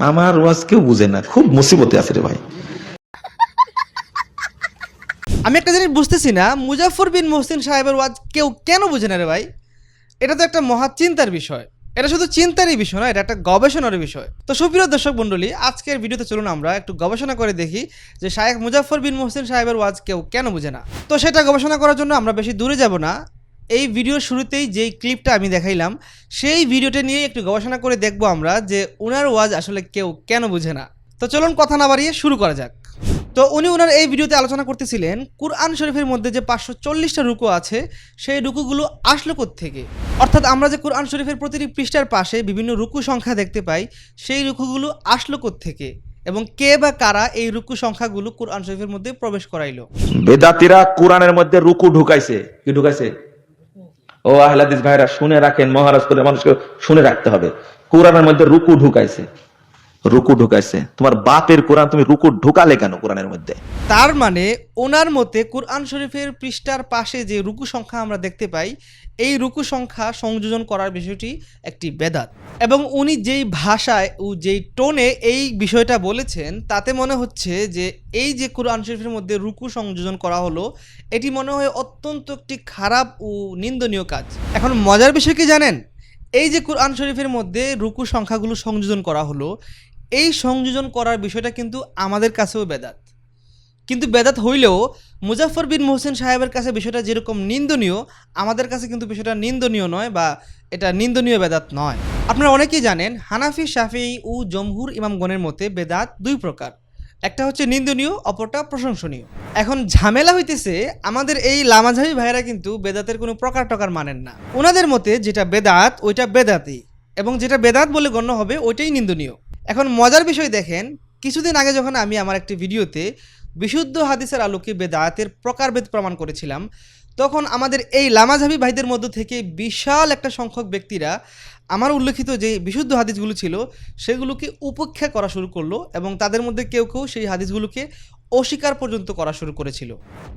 আমার ওয়াজ কেউ বুঝে না। খুব মুসিবতে আছে রে ভাই। আমি একটা জিনিস বুঝতেছি না মুজাফর বিন মোহসিন সাহেবের ওয়াজ কেউ কেন বুঝে না রে ভাই? এটা তো একটা মহা চিন্তার বিষয়। এটা শুধু চিন্তারই বিষয় না এটা একটা গবেষণার বিষয়। তো সুপ্রিয় দর্শক মণ্ডলী, আজকের ভিডিওতে চলুন আমরা একটু গবেষণা করে দেখি যে শায়েখ মুজাফর বিন মোহসিন সাহেবের ওয়াজ কেউ কেন বুঝে না। তো সেটা গবেষণা করার জন্য আমরা বেশি দূরে যাব না এই ভিডিওর শুরুতেই যেই ক্লিপটা আমি দেখাইলাম, সেই ভিডিওটা নিয়ে একটু গবেষণা করে দেখব আমরা যে ওনার ওয়াজ আসলে কেউ কেন বুঝে না। তো চলুন কথা না বাড়িয়ে শুরু করা যাক। তো উনি ওনার এই ভিডিওতে আলোচনা করতেছিলেন, কুরআন শরীফের মধ্যে যে পাঁচশো চল্লিশটা রুকু আছে, সেই রুকুগুলো আসলো থেকে অর্থাৎ আমরা যে কুরআন শরীফের প্রতিটি পৃষ্ঠার পাশে বিভিন্ন রুকু সংখ্যা দেখতে পাই, সেই রুকুগুলো আসলো থেকে এবং কে বা কারা এই রুকু সংখ্যাগুলো কুরআন শরীফের মধ্যে প্রবেশ করাইলো? বেদাতিরা কোরআনের মধ্যে রুকু ঢুকাইছে। কি ঢুকাইছে? ও আহলাদিস ভাইরা শুনে রাখেন, মহারাজ করে মানুষকে শুনে রাখতে হবে। কোরআনের মধ্যে রুকু ঢুকাইছে। রুকু ঢুকাইছে। তোমার বাপের কোরআন তুমি রুকু ঢুকালে কেন কোরআনের মধ্যে? তার মানে ওনার মতে কুরআন শরীফের পৃষ্ঠার পাশে যে রুকু সংখ্যা আমরা দেখতে পাই, এই রুকু সংখ্যা সংযোজন করার বিষয়টি একটি বেদাত। এবং উনি যেই ভাষায় ও যেই টোনে এই বিষয়টা বলেছেন, তাতে মনে হচ্ছে যে এই যে কুরআন শরীফের মধ্যে রুকু সংযোজন করা হলো, এটি মনে হয় অত্যন্ত একটি খারাপ ও নিন্দনীয় কাজ। এখন মজার বিষয় কি জানেন? এই যে কুরআন শরীফের মধ্যে রুকু সংখ্যাগুলো সংযোজন করা হলো এই সংযোজন করার বিষয়টা কিন্তু আমাদের কাছেও বেদাত। কিন্তু বেদাত হইলেও মুজাফর বিন মোহসেন সাহেবের কাছে বিষয়টা যেরকম নিন্দনীয়, আমাদের কাছে কিন্তু বিষয়টা নিন্দনীয় নয় বা এটা নিন্দনীয় বেদাত নয়। আপনারা অনেকেই জানেন, হানাফি, শাফি ও জমহুর ইমামগণের মতে বেদাত দুই প্রকার। একটা হচ্ছে নিন্দনীয়, অপরটা প্রশংসনীয়। এখন ঝামেলা হইতেছে, আমাদের এই লামাঝাবি ভাইয়েরা কিন্তু বেদাতের কোনো প্রকার টকার মানেন না। ওনাদের মতে যেটা বেদাত, ওইটা বেদাতই এবং যেটা বেদাত বলে গণ্য হবে, ওইটাই নিন্দনীয়। এখন মজার বিষয় দেখেন, কিছুদিন আগে যখন আমি আমার একটি ভিডিওতে বিশুদ্ধ হাদিসের আলোকে বেদায়াতের প্রকারভেদ প্রমাণ করেছিলাম, তখন আমাদের এই লামাঝাবি ভাইদের মধ্য থেকে বিশাল একটা সংখ্যক ব্যক্তিরা আমার উল্লেখিত যে বিশুদ্ধ হাদিসগুলো ছিল, সেগুলোকে উপেক্ষা করা শুরু করল এবং তাদের মধ্যে কেউ কেউ সেই হাদিসগুলোকে অস্বীকার পর্যন্ত করা শুরু করেছিল।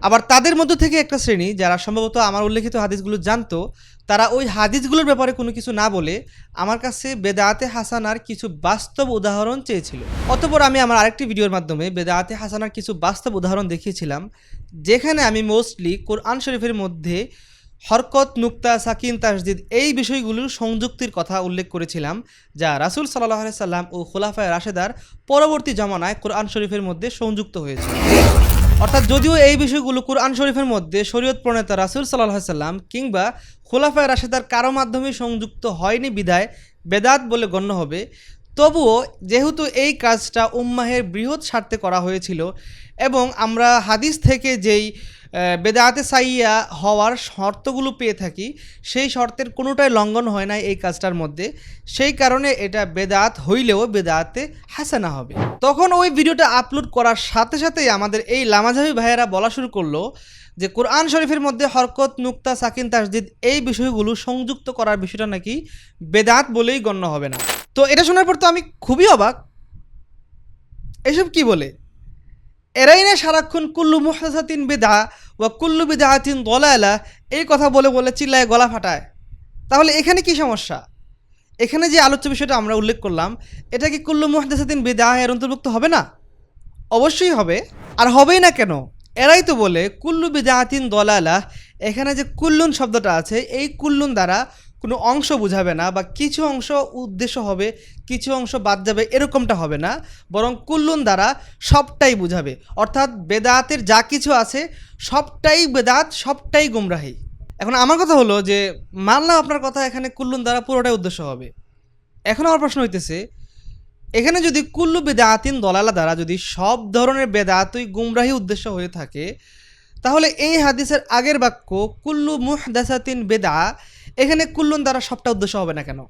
আবার তাদের মধ্য থেকে একটা শ্রেণি, যারা সম্ভবত আমার উল্লেখিত হাদিসগুলো জানতো তারা ওই হাদিসগুলোর ব্যাপারে কোনো কিছু না বলে আমার কাছে বেদায়াতে হাসানার কিছু বাস্তব উদাহরণ চেয়েছিল। অতপর আমি আমার আরেকটি ভিডিওর মাধ্যমে বেদায়াতে হাসানার কিছু বাস্তব উদাহরণ দেখিয়েছিলাম, যেখানে আমি মোস্টলি কোরআন শরীফের মধ্যে হরকত, নুক্তা, সাকিন তাসজিদ এই বিষয়গুলোর সংযুক্তির কথা উল্লেখ করেছিলাম, যা রাসুল সাল্লাহ সাল্লাম ও খোলাফায় রাশেদার পরবর্তী জমানায় কোরআন শরীফের মধ্যে সংযুক্ত হয়েছে অর্থাৎ যদিও এই বিষয়গুলো কোরআন শরীফের মধ্যে শরীয়ত প্রণেতা রাসুল সাল্লাহ সাল্লাম কিংবা খোলাফায় রাশেদার কারও মাধ্যমে সংযুক্ত হয়নি বিধায় বেদাত বলে গণ্য হবে তবুও যেহেতু এই কাজটা উম্মাহের বৃহৎ স্বার্থে করা হয়েছিল এবং আমরা হাদিস থেকে যেই বেদাতে সাইয়া হওয়ার শর্তগুলো পেয়ে থাকি, সেই শর্তের কোনোটাই লঙ্ঘন হয় না এই কাজটার মধ্যে। সেই কারণে এটা বেদাত হইলেও বেদাতে হাসানা হবে। তখন ওই ভিডিওটা আপলোড করার সাথে সাথেই আমাদের এই লামাজাবি ভাইয়েরা বলা শুরু করল যে কোরআন শরীফের মধ্যে হরকত, নুক্তা, সাকিন, তাসদিদ এই বিষয়গুলো সংযুক্ত করার বিষয়টা নাকি বেদাত বলেই গণ্য হবে না। তো এটা শোনার পর তো আমি খুবই অবাক। এসব কি বলে? এরাই না সারাক্ষণ কুল্লু মুহদাসাতিন বেদা ওয়া কুল্লু বিদাহাতিন দলালা এই কথা বলে বলে চিল্লায় গলা ফাটায়। তাহলে এখানে কি সমস্যা? এখানে যে আলোচ্য বিষয়টা আমরা উল্লেখ করলাম, এটা কি কুল্লু মুহদাসাতিন বেদা এর অন্তর্ভুক্ত হবে না? অবশ্যই হবে। আর হবেই না কেন? এরাই তো বলে, কুল্লু বিদাহাতিন দলালা। এখানে যে কুল্লুন শব্দটা আছে, এই কুল্লুন দ্বারা কোনো অংশ বুঝাবে না বা কিছু অংশ উদ্দেশ্য হবে, কিছু অংশ বাদ যাবে, এরকমটা হবে না। বরং কুল্লুন দ্বারা সবটাই বুঝাবে। অর্থাৎ বেদাতের যা কিছু আছে, সবটাই বেদাত, সবটাই গুমরাহি। এখন আমার কথা হলো যে, মানলাম আপনার কথা, এখানে কুল্লুন দ্বারা পুরোটাই উদ্দেশ্য হবে। এখন আমার প্রশ্ন হইতেছে এখানে যদি কুল্লু বেদাতিন দলালা দ্বারা যদি সব ধরনের বেদাতই গুমরাহি উদ্দেশ্য হয়ে থাকে, তাহলে এই হাদিসের আগের বাক্য, কুল্লু মুহদাসাতিন বেদা, এখানে কুল্লুন দ্বারা সবটা উদ্দেশ্য হবে না কেন?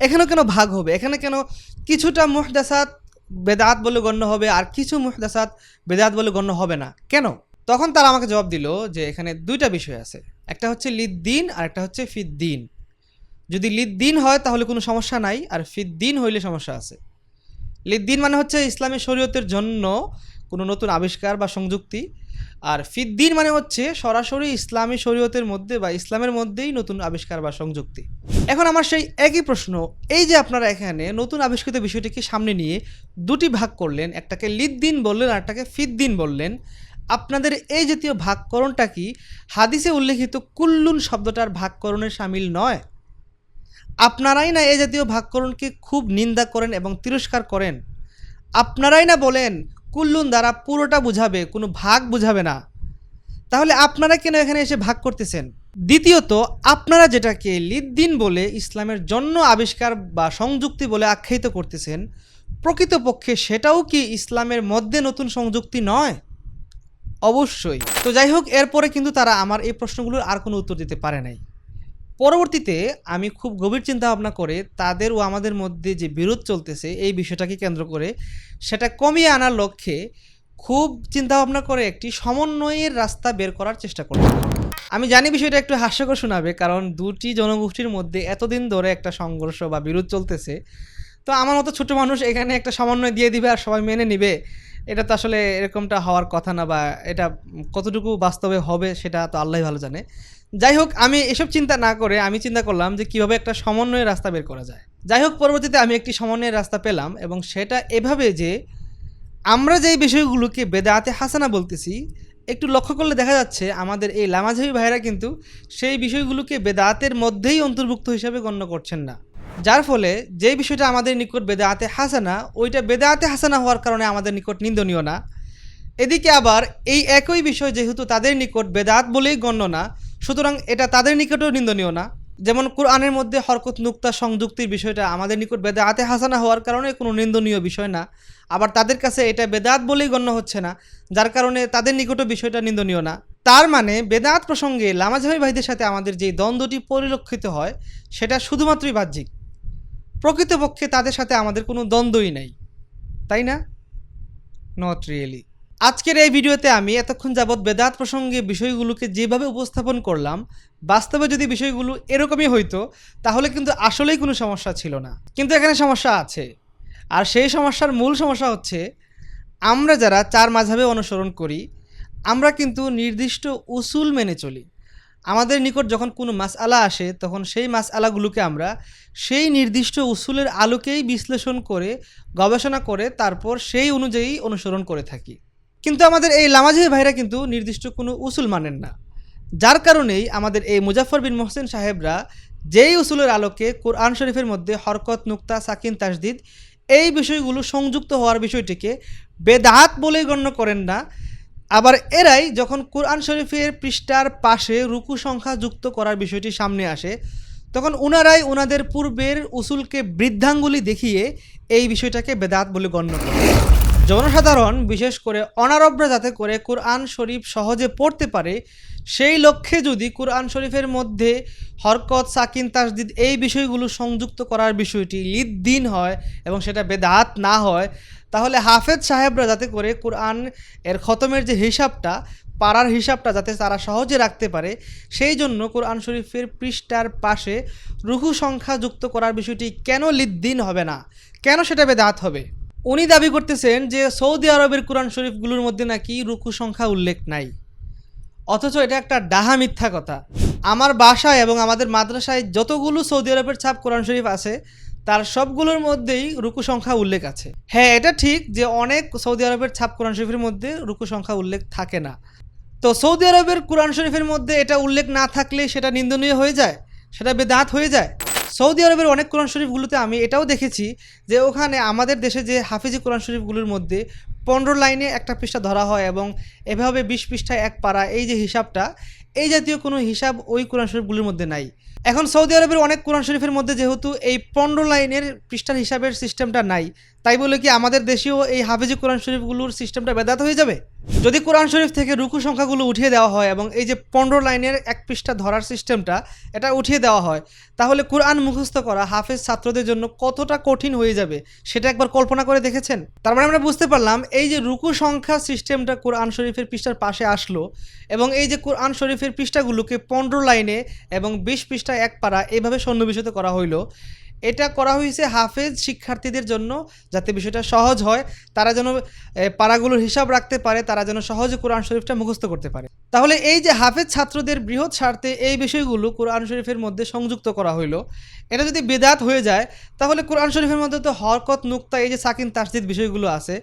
এখানেও কেন ভাগ হবে? এখানে কেন কিছুটা মুহদাসাত বেদাত বলে গণ্য হবে আর কিছু মুহদাসাত বেদাত বলে গণ্য হবে না? কেন? তখন তারা আমাকে জবাব দিল যে এখানে দুইটা বিষয় আছে। একটা হচ্ছে লিদ্দিন আর একটা হচ্ছে ফিদ্দিন। যদি লিদ্দিন হয় তাহলে কোনো সমস্যা নাই, আর ফিদ্দিন হইলে সমস্যা আছে। লিদ্দিন মানে হচ্ছে ইসলামী শরীয়তের জন্য কোনো নতুন আবিষ্কার বা সংযুক্তি। আর ফিদ্দিন মানে হচ্ছে সরাসরি ইসলামী শরীয়তের মধ্যে বা ইসলামের মধ্যেই নতুন আবিষ্কার বা সংযুক্তি। এখন আমার সেই একই প্রশ্ন, এই যে আপনারা এখানে নতুন আবিষ্কৃত বিষয়টিকে সামনে নিয়ে দুটি ভাগ করলেন, একটাকে লিদ্দিন বললেন আর একটাকে ফিদ্দিন বললেন। আপনাদের এই জাতীয় ভাগকরণটা কি হাদিসে উল্লেখিত কুল্লুন শব্দটার ভাগকরণের সামিল নয়? আপনারাই না এ জাতীয় ভাগকরণকে খুব নিন্দা করেন এবং তিরস্কার করেন। আপনারাই না বলেন, কুল্লুন দ্বারা পুরোটা বুঝাবে, কোনো ভাগ বুঝাবে না। তাহলে আপনারা কেন এখানে এসে ভাগ করতেছেন? দ্বিতীয়ত, আপনারা যেটাকে লিদ্দিন বলে ইসলামের জন্য আবিষ্কার বা সংযুক্তি বলে আখ্যায়িত করতেছেন, প্রকৃতপক্ষে সেটাও কি ইসলামের মধ্যে নতুন সংযুক্তি নয়? অবশ্যই। তো যাই হোক, এরপরে কিন্তু তারা আমার এই প্রশ্নগুলোর আর কোনো উত্তর দিতে পারে নাই। পরবর্তীতে আমি খুব গভীর চিন্তা ভাবনা করে তাদের ও আমাদের মধ্যে যে বিরোধ চলতেছে এই বিষয়টাকে কেন্দ্র করে সেটা কমিয়ে আনার লক্ষ্যে খুব চিন্তা ভাবনা করে একটি সমন্বয়ের রাস্তা বের করার চেষ্টা করলাম আমি জানি বিষয়টা একটু হাস্যকর শোনাবে কারণ দুটি জনগোষ্ঠীর মধ্যে এতদিন ধরে একটা সংঘর্ষ বা বিরোধ চলতেছে। তো আমার মতো ছোট মানুষ এখানে একটা সমন্বয় দিয়ে দিবে আর সবাই মেনে নিবে। এটা তো আসলে এরকমটা হওয়ার কথা না বা এটা কতটুকু বাস্তবে হবে সেটা তো আল্লাহ ভালো জানে। যাই হোক, আমি এসব চিন্তা না করে আমি চিন্তা করলাম যে কীভাবে একটা সমন্বয়ের রাস্তা বের করা যায়। যাই হোক, পরবর্তীতে আমি একটি সমন্বয়ের রাস্তা পেলাম এবং সেটা এভাবে যে আমরা যেই বিষয়গুলোকে বেদাতে হাসানা বলতেছি, একটু লক্ষ্য করলে দেখা যাচ্ছে আমাদের এই লামাঝাবি ভাইরা কিন্তু সেই বিষয়গুলোকে বেদাতের মধ্যেই অন্তর্ভুক্ত হিসাবে গণ্য করছেন না। যার ফলে যে বিষয়টা আমাদের নিকট বেদাতে হাসানা, ওইটা বেদাতে হাসানা হওয়ার কারণে আমাদের নিকট নিন্দনীয় না। এদিকে আবার এই একই বিষয় যেহেতু তাদের নিকট বেদাত বলেই গণ্য না, সুতরাং এটা তাদের নিকটও নিন্দনীয় না। যেমন কোরআনের মধ্যে হরকত, নুক্তা, সংযুক্তির বিষয়টা আমাদের নিকট বেদাতে হাসানা হওয়ার কারণে কোনো নিন্দনীয় বিষয় না। আবার তাদের কাছে এটা বেদাত বলেই গণ্য হচ্ছে না, যার কারণে তাদের নিকটও বিষয়টা নিন্দনীয় না। তার মানে বেদাত প্রসঙ্গে লামাঝাবি ভাইদের সাথে আমাদের যে দ্বন্দ্বটি পরিলক্ষিত হয়, সেটা শুধুমাত্রই বাহ্যিক। প্রকৃতপক্ষে তাদের সাথে আমাদের কোনো দ্বন্দ্বই নেই। তাই না? নট রিয়েলি আজকের এই ভিডিওতে আমি এতক্ষণ যাবৎ বেদাত প্রসঙ্গে বিষয়গুলোকে যেভাবে উপস্থাপন করলাম, বাস্তবে যদি বিষয়গুলো এরকমই হইতো, তাহলে কিন্তু আসলেই কোনো সমস্যা ছিল না। কিন্তু এখানে সমস্যা আছে। আর সেই সমস্যার মূল সমস্যা হচ্ছে, আমরা যারা চার মাঝাবে অনুসরণ করি, আমরা কিন্তু নির্দিষ্ট উসুল মেনে চলি। আমাদের নিকট যখন কোনো মাস আলা আসে, তখন সেই মাস আলাগুলোকে আমরা সেই নির্দিষ্ট উসুলের আলোকেই বিশ্লেষণ করে, গবেষণা করে, তারপর সেই অনুযায়ী অনুসরণ করে থাকি। কিন্তু আমাদের এই লামাজি ভাইরা কিন্তু নির্দিষ্ট কোনো উসুল মানেন না। যার কারণেই আমাদের এই মুজাফর বিন মোহসেন সাহেবরা যেই উসুলের আলোকে কোরআন শরীফের মধ্যে হরকত, নুক্তা, সাকিন, তাসদিদ এই বিষয়গুলো সংযুক্ত হওয়ার বিষয়টিকে বেদাহাত বলেই গণ্য করেন না। আবার এরাই যখন কোরআন শরীফের পৃষ্ঠার পাশে রুকু সংখ্যা যুক্ত করার বিষয়টি সামনে আসে, তখন ওনারাই ওনাদের পূর্বের উসুলকে বৃদ্ধাঙ্গুলি দেখিয়ে এই বিষয়টাকে বেদাত বলে গণ্য করে জনসাধারণ, বিশেষ করে অনারবরা যাতে করে কোরআন শরীফ সহজে পড়তে পারে, সেই লক্ষ্যে যদি কোরআন শরীফের মধ্যে হরকত, সাকিন, তাসদিদ এই বিষয়গুলো সংযুক্ত করার বিষয়টি লিদ্দিন হয় এবং সেটা বেদাত না হয়, তাহলে হাফেজ সাহেবরা যাতে করে কোরআন এর খতমের যে হিসাবটা, পাড়ার হিসাবটা যাতে তারা সহজে রাখতে পারে, সেই জন্য কোরআন শরীফের পৃষ্ঠার পাশে রুহু সংখ্যা যুক্ত করার বিষয়টি কেন লিদ্দিন হবে না? কেন সেটা বেদাত হবে? উনি দাবি করতেছেন যে সৌদি আরবের কোরআন শরীফগুলোর মধ্যে নাকি রুকু সংখ্যা উল্লেখ নাই। অথচ এটা একটা ডাহা মিথ্যা কথা। আমার বাসায় এবং আমাদের মাদ্রাসায় যতগুলো সৌদি আরবের ছাপ কোরআন শরীফ আছে, তার সবগুলোর মধ্যেই রুকু সংখ্যা উল্লেখ আছে। হ্যাঁ এটা ঠিক যে অনেক সৌদি আরবের ছাপ কোরআন শরীফের মধ্যে রুকু সংখ্যা উল্লেখ থাকে না। তো সৌদি আরবের কোরআন শরীফের মধ্যে এটা উল্লেখ না থাকলে সেটা নিন্দনীয় হয়ে যায়? সেটা বেদাত হয়ে যায়? সৌদি আরবের অনেক কোরআন শরীফগুলোতে আমি এটাও দেখেছি যে ওখানে আমাদের দেশে যে হাফিজি কোরআন শরীফগুলোর মধ্যে পনেরো লাইনে একটা পৃষ্ঠা ধরা হয় এবং এভাবে বিশ পৃষ্ঠায় এক পারা এই যে হিসাবটা, এই জাতীয় কোনো হিসাব ওই কোরআন শরীফগুলির মধ্যে নাই। এখন সৌদি আরবের অনেক কোরআন শরীফের মধ্যে যেহেতু এই পনেরো লাইনের পৃষ্ঠার হিসাবের সিস্টেমটা নাই তাই বলে কি আমাদের দেশেও এই হাফিজি কোরআন শরীফগুলোর সিস্টেমটা বেদাত হয়ে যাবে? যদি কোরআন শরীফ থেকে রুকু সংখ্যাগুলো উঠিয়ে দেওয়া হয় এবং এই যে পনেরো লাইনের এক পৃষ্ঠা ধরার সিস্টেমটা, এটা উঠিয়ে দেওয়া হয়, তাহলে কোরআন মুখস্থ করা হাফেজ ছাত্রদের জন্য কতটা কঠিন হয়ে যাবে, সেটা একবার কল্পনা করে দেখেছেন? তার মানে আমরা বুঝতে পারলাম এই যে রুকু সংখ্যা সিস্টেমটা কোরআন শরীফের পৃষ্ঠার পাশে আসলো এবং এই যে কোরআন শরীফের পৃষ্ঠাগুলোকে পনেরো লাইনে এবং বিশ পৃষ্ঠায় এক পারা এইভাবে সন্নিবেশিত করা হইল এটা করা হয়েছে হাফেজ শিক্ষার্থীদের জন্য যাতে বিষয়টা সহজ হয়। তারা যেন পাড়াগুলোর হিসাব রাখতে পারে, তারা যেন সহজে কোরআন শরীফটা মুখস্থ করতে পারে। তাহলে এই যে হাফেজ ছাত্রদের বৃহৎ স্বার্থে এই বিষয়গুলো কোরআন শরীফের মধ্যে সংযুক্ত করা হইল, এটা যদি বেদাত হয়ে যায়, তাহলে কোরআন শরীফের মধ্যে তো হরকত, নুক্তা, এই যে সাকিন, তাসদিদ বিষয়গুলো আছে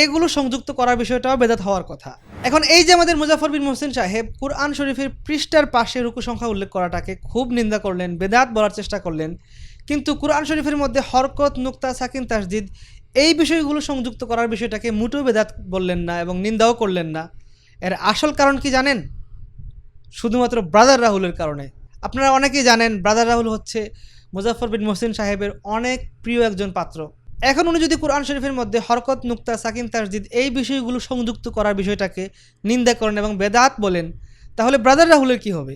এইগুলো সংযুক্ত করার বিষয়টাও বেদাত হওয়ার কথা। এখন এই যে আমাদের মুজাফর বিন মোহসিন সাহেব কোরআন শরীফের পৃষ্ঠার পাশে রুকু সংখ্যা উল্লেখ করাটাকে খুব নিন্দা করলেন, বেদাত বলার চেষ্টা করলেন। কিন্তু কোরআন শরীফের মধ্যে হরকত, নুক্তা, সাকিন, তাসদিদ এই বিষয়গুলো সংযুক্ত করার বিষয়টাকে মুটো বেদাত বললেন না এবং নিন্দাও করলেন না। এর আসল কারণ কি জানেন? শুধুমাত্র ব্রাদার রাহুলের কারণে। আপনারা অনেকেই জানেন, ব্রাদার রাহুল হচ্ছে মুজাফর বিন মোহসিন সাহেবের অনেক প্রিয় একজন পাত্র। এখন উনি যদি কোরআন শরীফের মধ্যে হরকত, নুক্তা, সাকিন, তাসদিদ এই বিষয়গুলো সংযুক্ত করার বিষয়টাকে নিন্দা করেন এবং বেদাত বলেন, তাহলে ব্রাদার রাহুলের কি হবে?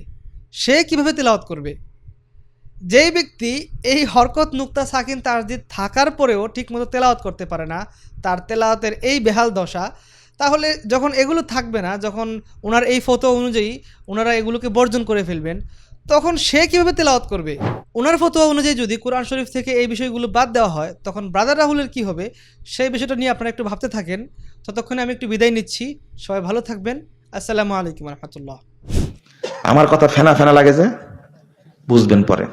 সে কীভাবে তেলাওয়াত করবে? যেই ব্যক্তি এই হরকত নুক্তা সাকিন তাসদিদ থাকার পরেও ঠিকমতো তেলাওয়াত করতে পারে না, তার তেলাওয়াতের এই বেহাল দশা, তাহলে যখন এগুলো থাকবে না, যখন ওনার এই ফটো অনুযায়ী ওনারা এগুলোকে বর্জন করে ফেলবেন, তখন সে কীভাবে তেলাওয়াত করবে? ওনার ফতোয়া অনুযায়ী যদি কোরআন শরীফ থেকে এই বিষয়গুলো বাদ দেওয়া হয়, তখন ব্রাদার রাহুলের কি হবে? সেই বিষয়টা নিয়ে আপনারা একটু ভাবতে থাকেন। ততক্ষণে আমি একটু বিদায় নিচ্ছি। সবাই ভালো থাকবেন। আসসালামু আলাইকুম রহমতুল্লাহ। আমার কথা ফেনা ফেনা লাগে যে, বুঝবেন পরে।